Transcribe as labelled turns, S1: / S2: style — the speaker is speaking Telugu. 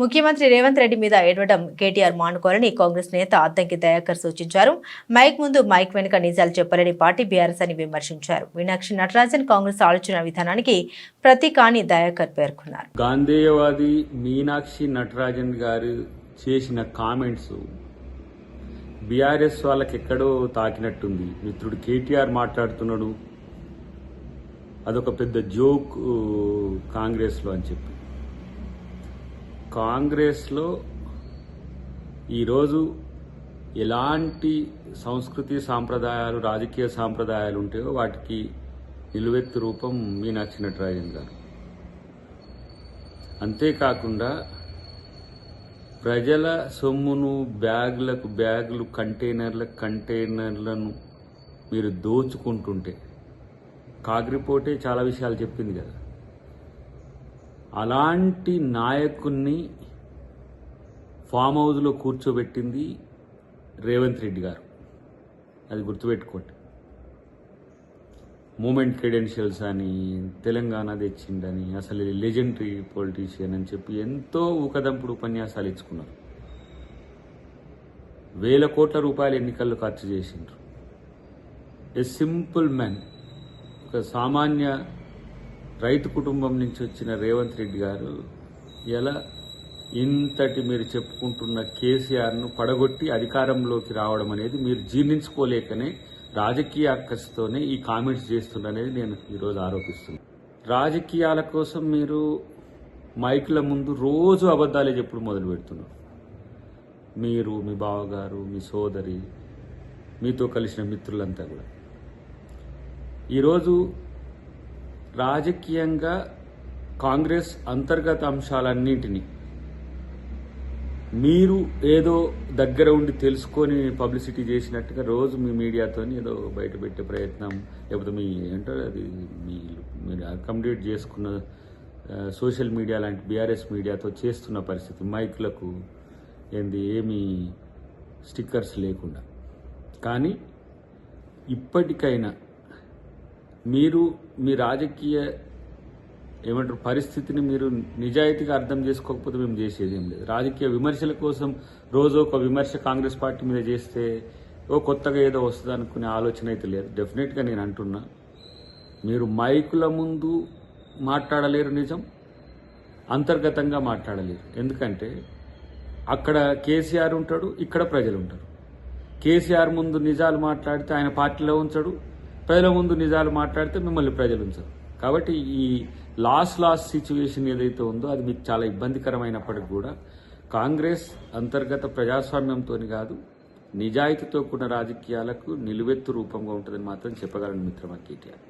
S1: ముఖ్యమంత్రి రేవంత్ రెడ్డి మీద ఏడవడం కేటీఆర్ మానుకోవాలని కాంగ్రెస్ నేత అద్దంకి దయాకర్ సూచించారు. మైక్ ముందు మైక్ వెనుక నిజాలు చెప్పలేని పార్టీ బీఆర్ఎస్ అని విమర్శించారు. మీనాక్షి నటరాజన్ కాంగ్రెస్ ఆలోచన విధానానికి ప్రతీక అని దయాకర్ పేర్కొన్నారు.
S2: గాంధేయవాది మీనాక్షి నటరాజన్ గారు చేసిన కామెంట్స్ బీఆర్ఎస్ వాళ్ళకి ఎక్కడో తాకినట్టుంది. మిత్రుడు కేటీఆర్ మాట్లాడుతున్నాడు. అదొక పెద్ద జోక్ కాంగ్రెస్లో అని చెప్పి. కాంగ్రెస్లో ఈరోజు ఎలాంటి సంస్కృతి సాంప్రదాయాలు రాజకీయ సాంప్రదాయాలు ఉంటాయో వాటికి నిలువెత్తు రూపం మీనాక్షి నటరాజన్ గారు. అంతేకాకుండా ప్రజల సొమ్మును బ్యాగులకు బ్యాగులు కంటైనర్లకు కంటైనర్లను మీరు దోచుకుంటుంటే కాగ్రిపోటే చాలా విషయాలు చెప్పింది కదా. అలాంటి నాయకుణ్ణి ఫామ్ హౌస్లో కూర్చోబెట్టింది రేవంత్ రెడ్డి గారు. అది గుర్తుపెట్టుకోండి. మూమెంట్ క్రెడెన్షియల్స్ అని తెలంగాణ తెచ్చిండని అసలు లెజెండరీ పొలిటీషియన్ అని చెప్పి ఎంతో ఊకదంపుడు ఉపన్యాసాలు ఇచ్చుకున్నారు. వేల కోట్ల రూపాయలు ఎన్నికల్లో ఖర్చు చేసిండ్రు. ఎ సింపుల్ మ్యాన్ ఒక సామాన్య రైతు కుటుంబం నుంచి వచ్చిన రేవంత్ రెడ్డి గారు ఎలా ఇంతటి మీరు చెప్పుకుంటున్న కేసీఆర్ను పడగొట్టి అధికారంలోకి రావడం అనేది మీరు జీర్ణించుకోలేకనే రాజకీయ అక్కస్తోనే ఈ కామెంట్స్ చేస్తుండనేది నేను ఈరోజు ఆరోపిస్తున్నాను రాజకీయాల కోసం మీరు మైకుల ముందు రోజు అబద్ధాలే చెప్పుడు మొదలు పెడుతున్నారు. మీరు మీ బావగారు మీ సోదరి మీతో కలిసిన మిత్రులంతా కూడా. ఈరోజు రాజకీయంగా కాంగ్రెస్ అంతర్గత అంశాలన్నింటినీ మీరు ఏదో దగ్గర ఉండి తెలుసుకొని పబ్లిసిటీ చేసినట్టుగా రోజు మీ మీడియాతో ఏదో బయటపెట్టే ప్రయత్నం లేకపోతే మీ ఏంటారు అది మీ మీరు అకామిడేట్ చేసుకున్న సోషల్ మీడియా లాంటి బీఆర్ఎస్ మీడియాతో చేస్తున్న పరిస్థితి మైకులకు ఏంది ఏమీ స్టిక్కర్స్ లేకుండా. కానీ ఇప్పటికైనా మీరు మీ రాజకీయ ఏమంటారు పరిస్థితిని మీరు నిజాయితీగా అర్థం చేసుకోకపోతే మేము చేసేది ఏం లేదు. రాజకీయ విమర్శల కోసం రోజు ఒక విమర్శ కాంగ్రెస్ పార్టీ మీద చేస్తే ఓ కొత్తగా ఏదో వస్తుంది అనుకునే ఆలోచన అయితే లేదు. డెఫినెట్గా నేను అంటున్నా మీరు మైకుల ముందు మాట్లాడలేరు నిజం అంతర్గతంగా మాట్లాడలేరు. ఎందుకంటే అక్కడ కేసీఆర్ ఉంటాడు ఇక్కడ ప్రజలు ఉంటారు. కేసీఆర్ ముందు నిజాలు మాట్లాడితే ఆయన పార్టీలో ఉంచడు ప్రజల ముందు నిజాలు మాట్లాడితే మిమ్మల్ని ప్రజలు ఉంచరు కాబట్టి ఈ లాస్ లాస్ సిచ్యువేషన్ ఏదైతే ఉందో అది మీకు చాలా ఇబ్బందికరమైనప్పటికీ కూడా కాంగ్రెస్ అంతర్గత ప్రజాస్వామ్యంతో కాదు నిజాయితీతో కూడిన రాజకీయాలకు నిలువెత్తు రూపంగా ఉంటుందని మాత్రం చెప్పగలను మిత్రమా కేటీఆర్.